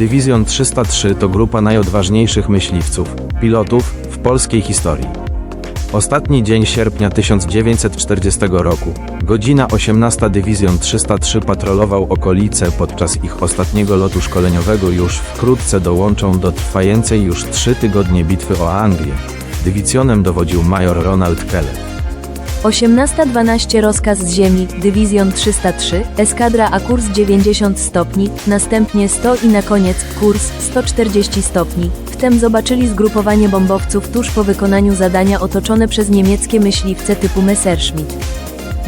Dywizjon 303 to grupa najodważniejszych myśliwców, pilotów w polskiej historii. Ostatni dzień sierpnia 1940 roku, godzina 18 Dywizjon 303 patrolował okolice podczas ich ostatniego lotu szkoleniowego już wkrótce dołączą do trwającej już trzy tygodnie bitwy o Anglię. Dywizjonem dowodził major Ronald Keller. 18.12 rozkaz z ziemi, dywizjon 303, eskadra a kurs 90 stopni, następnie 100 i na koniec kurs 140 stopni. Wtem zobaczyli zgrupowanie bombowców tuż po wykonaniu zadania otoczone przez niemieckie myśliwce typu Messerschmitt.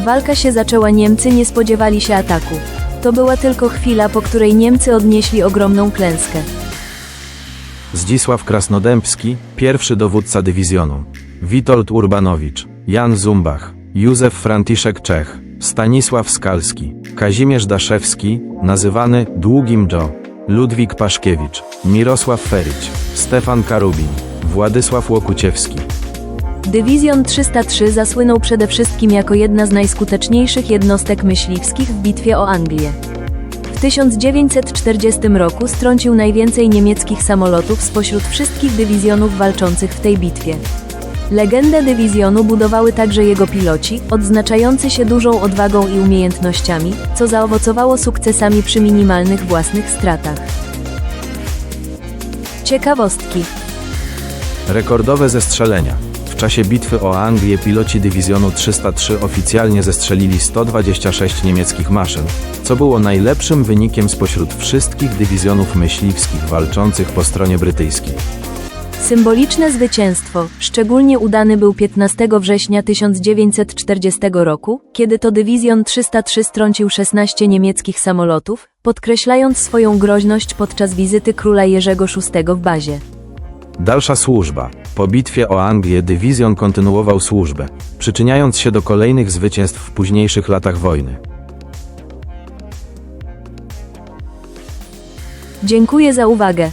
Walka się zaczęła, Niemcy nie spodziewali się ataku. To była tylko chwila, po której Niemcy odnieśli ogromną klęskę. Zdzisław Krasnodębski, pierwszy dowódca dywizjonu. Witold Urbanowicz, Jan Zumbach, Józef Franciszek Czech, Stanisław Skalski, Kazimierz Daszewski, nazywany Długim Joe, Ludwik Paszkiewicz, Mirosław Ferić, Stefan Karubin, Władysław Łokuciewski. Dywizjon 303 zasłynął przede wszystkim jako jedna z najskuteczniejszych jednostek myśliwskich w bitwie o Anglię. W 1940 roku strącił najwięcej niemieckich samolotów spośród wszystkich dywizjonów walczących w tej bitwie. Legendę dywizjonu budowały także jego piloci, odznaczający się dużą odwagą i umiejętnościami, co zaowocowało sukcesami przy minimalnych własnych stratach. Ciekawostki. Rekordowe zestrzelenia. W czasie bitwy o Anglię piloci dywizjonu 303 oficjalnie zestrzelili 126 niemieckich maszyn, co było najlepszym wynikiem spośród wszystkich dywizjonów myśliwskich walczących po stronie brytyjskiej. Symboliczne zwycięstwo, szczególnie udany był 15 września 1940 roku, kiedy to dywizjon 303 strącił 16 niemieckich samolotów, podkreślając swoją groźność podczas wizyty króla Jerzego VI w bazie. Dalsza służba. Po bitwie o Anglię dywizjon kontynuował służbę, przyczyniając się do kolejnych zwycięstw w późniejszych latach wojny. Dziękuję za uwagę.